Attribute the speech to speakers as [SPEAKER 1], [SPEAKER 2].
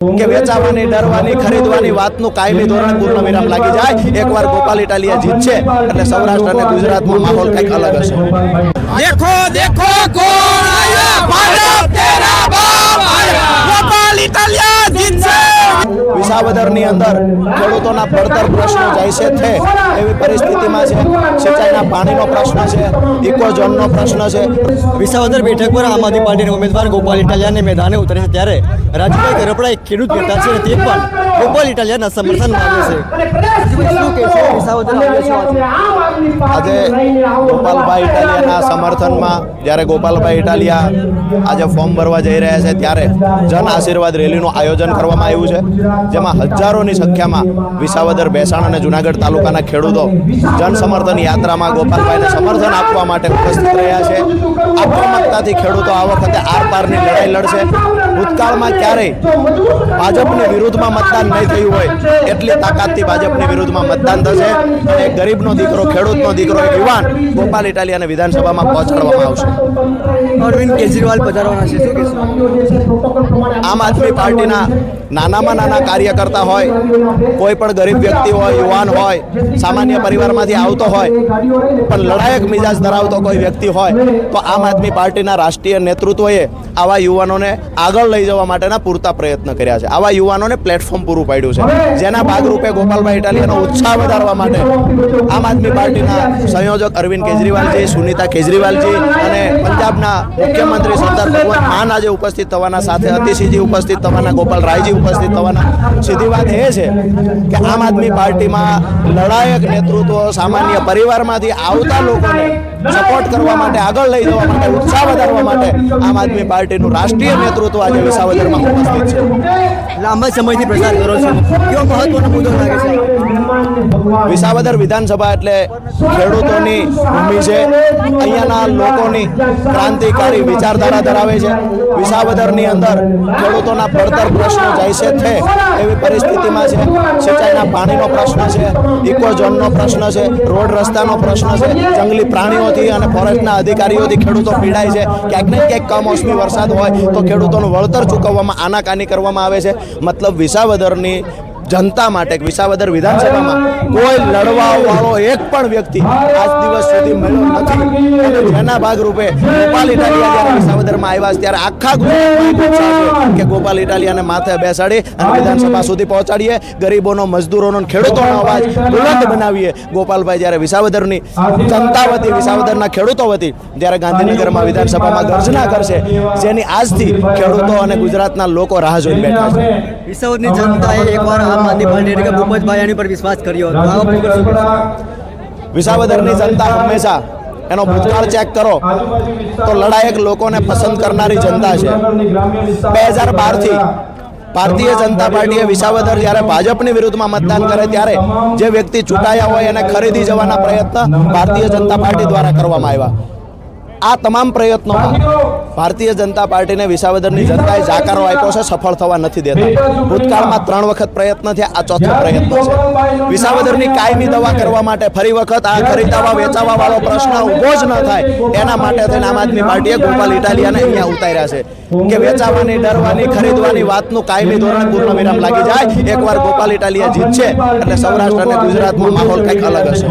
[SPEAKER 1] કે વેચાવાની ડરવાની ખરીદવાની વાતનું કાયમી ધોરણ પૂર્ણ વિરામ લાગી જાય. એકવાર ગોપાલ ઇટાલિયા જીતશે એટલે સૌરાષ્ટ્ર અને ગુજરાતમાં માહોલ કંઈક અલગ હશે.
[SPEAKER 2] દેખો દેખો કોણ આયા? ભારત તેરા
[SPEAKER 1] વિસાવદરની અંદર ખેડૂતોના પડતર પ્રશ્નો જાય છે એવી પરિસ્થિતિમાં છે. સિંચાઈના પાણીનો પ્રશ્ન છે ઇકોઝોનનો પ્રશ્ન છે.
[SPEAKER 3] વિસાવદર બેઠક પર આમ આદમી પાર્ટીના ઉમેદવાર ગોપાલ ઇટાલિયાને મેદાને ઉતરે છે ત્યારે રાજુભાઈ ગરપડા એક ખેડૂત નેતા છે તે પણ ગોપાલ ઇટાલિયાના સમર્થન માંગે છે. છો? આજે
[SPEAKER 1] ગોપાલભાઈ ઇટાલિયાના સમર્થનમાં જ્યારે ગોપાલભાઈ ઇટાલિયા આજે ફોર્મ ભરવા જઈ રહ્યા છે ત્યારે જન આશીર્વાદ રેલીનું આયોજન કરવામાં આવ્યું છે. જેમાં હજારોની સંખ્યામાં વિસાવદર, ભેસાણ અને જુનાગઢ તાલુકાના ખેડૂતો જન સમર્થન યાત્રામાં ગોપાલભાઈને સમર્થન આપવા માટે ઉપસ્થિત રહ્યા છે. આ આક્રમકતાથી ખેડૂતો આ વખતે આરપારની લડાઈ લડશે. ભૂતકાળમાં ક્યારેય ભાજપની વિરુદ્ધમાં મતદાન નહીં થયું હોય એટલી તાકાતથી ભાજપની વિરુદ્ધમાં મતદાન થશે. અને ગરીબનો દીકરો ખેડૂતનો દીકરો યુવાન ગોપાલ ઇટાલિયાને વિધાનસભામાં પહોંચાડવામાં આવશે.
[SPEAKER 3] અરવિંદ કેજરીવાલ પધારવાના છે શું કહેશો?
[SPEAKER 1] આમ આદમી પાર્ટીના નાનામાં નાના કાર્યકર્તા હોય કોઈ પણ ગરીબ વ્યક્તિ હોય યુવાન હોય સામાન્ય પરિવારમાંથી આવતો હોય પણ લડાયક મિજાજ ધરાવતો કોઈ વ્યક્તિ હોય તો આમ આદમી પાર્ટીના રાષ્ટ્રીય નેતૃત્વએ આવા યુવાનોને આગળ લઈ જવા માટેના પૂરતા પ્રયત્ન કર્યા છે. આવા યુવાનોને પ્લેટફોર્મ પૂરું પાડ્યું છે. જેના ભાગરૂપે ગોપાલભાઈ ઇટાલિયાનો ઉત્સાહ વધારવા માટે આમ આદમી પાર્ટીના સંયોજક અરવિંદ કેજરીવાલજી સુનિતા કેજરીવાલજી અને પંજાબના મુખ્યમંત્રી સરદાર ભગવંત માન આજે ઉપસ્થિત થવાના સાથે અતિશીજી ઉપસ્થિત થવાના ગોપાલ રાયજી ઉપસ્થિત થવાના. સીધી વાત એ છે કે આમ આદમી પાર્ટીમાં લડાયક નેતૃત્વ સામાન્ય પરિવારમાંથી આવતા લોકોને સપોર્ટ કરવા માટે આગળ લઈ જવા માટે ઉત્સાહ વધારવા માટે આમ આદમી પાર્ટીનું રાષ્ટ્રીય નેતૃત્વ આજે વિસાવદરમાં ઉપસ્થિત છે.
[SPEAKER 3] લાંબા સમયથી પ્રચાર કરો છો. કયો મહત્વનો મુદ્દો લાગે છે?
[SPEAKER 1] વિસાવદર વિધાનસભા એટલે ખેડૂતોની ભૂમિ છે. અહીંયાના લોકોની ક્રાંતિકારી વિચારધારા ધરાવે છે. વિસાવદરની અંદર ખેડૂતોના પડતર પ્રશ્નો જાય છે એવી પરિસ્થિતિમાં છે. સિંચાઈના પાણીનો પ્રશ્ન છે, ઇકોઝોનનો પ્રશ્ન છે, રોડ રસ્તાનો પ્રશ્ન છે, જંગલી પ્રાણીઓથી અને ફોરેસ્ટના અધિકારીઓથી ખેડૂતો પીડાય છે. ક્યાંક ને ક્યાંક કમોસમી વરસાદ હોય તો ખેડૂતોનું વળતર ચૂકવવામાં આનાકાની કરવામાં આવે છે. મતલબ વિસાવદરની જનતા માટે વિસાવદર વિધાનસભામાં કોઈ લડવા વાળો એક પણ વ્યક્તિ આજ દિવસ સુધી મળ્યો નથી. અને જેના ભાગરૂપે ગોપાલ ઇટાલિયા જ્યારે વિસાવદરમાં આવ્યા ત્યારે આખા ગુજરાતમાં કે ગોપાલ ઇટાલિયાને માથે બેસાડી અને વિધાનસભા સુધી પહોંચાડીએ. ગરીબોનો, મજદૂરોનો, ખેડૂતોનો અવાજ બુલંદ બનાવીએ. ગોપાલભાઈ જ્યારે વિસાવદરની જનતા વતી, વિસાવદરના ખેડૂતો વતી જ્યારે ગાંધીનગરમાં વિધાનસભામાં ગર્જના કરશે, જેની આજથી ખેડૂતો અને ગુજરાતના લોકો રાહ જોઈ બેઠા છે.
[SPEAKER 3] વિસાવદરની જનતાએ એકવાર આમ આદમી એટલે કે ભૂપતભાઈ આની પર વિશ્વાસ કર્યો હતો?
[SPEAKER 1] વિસાવદરની જનતા હંમેશા એનો ભૂતકાળ ચેક કરો. તો લડાયક લોકોને પસંદ કરનારી જનતા છે. બે હજાર બારથી ભારતીય જનતા પાર્ટીએ વિસાવદર જ્યારે ભાજપની વિરુદ્ધમાં મતદાન કરે ત્યારે જે વ્યક્તિ ચૂંટાયા હોય એને ખરીદી જવાના પ્રયત્ન ભારતીય જનતા પાર્ટી દ્વારા કરવામાં આવ્યા. આ તમામ પ્રયત્નોમાં ભારતીય જનતા પાર્ટીને વિસાવદરની જનતાએ જાકારો આપ્યો છે સફળ થવા નથી દેતા. ભૂતકાળમાં ત્રણ વખત પ્રયત્ન થયા આ ચોથો પ્રયત્ન છે. વિસાવદરની કાયમી દવા કરવા માટે ફરી વખત આ ખરીદાવા વેચાવા વાળો પ્રશ્ન ઊભો જ ન થાય. એના માટે થઈને આમ આદમી પાર્ટીએ ગોપાલ ઇટાલિયાને અહીંયા ઉતાર્યા છે કે વેચાવાની ડરવાની ખરીદવાની વાતનું કાયમી ધોરણે પૂર્ણ વિરામ લાગી જાય. એકવાર ગોપાલ ઇટાલિયા જીતશે એટલે સૌરાષ્ટ્ર અને ગુજરાતમાં માહોલ કંઈક અલગ હશે.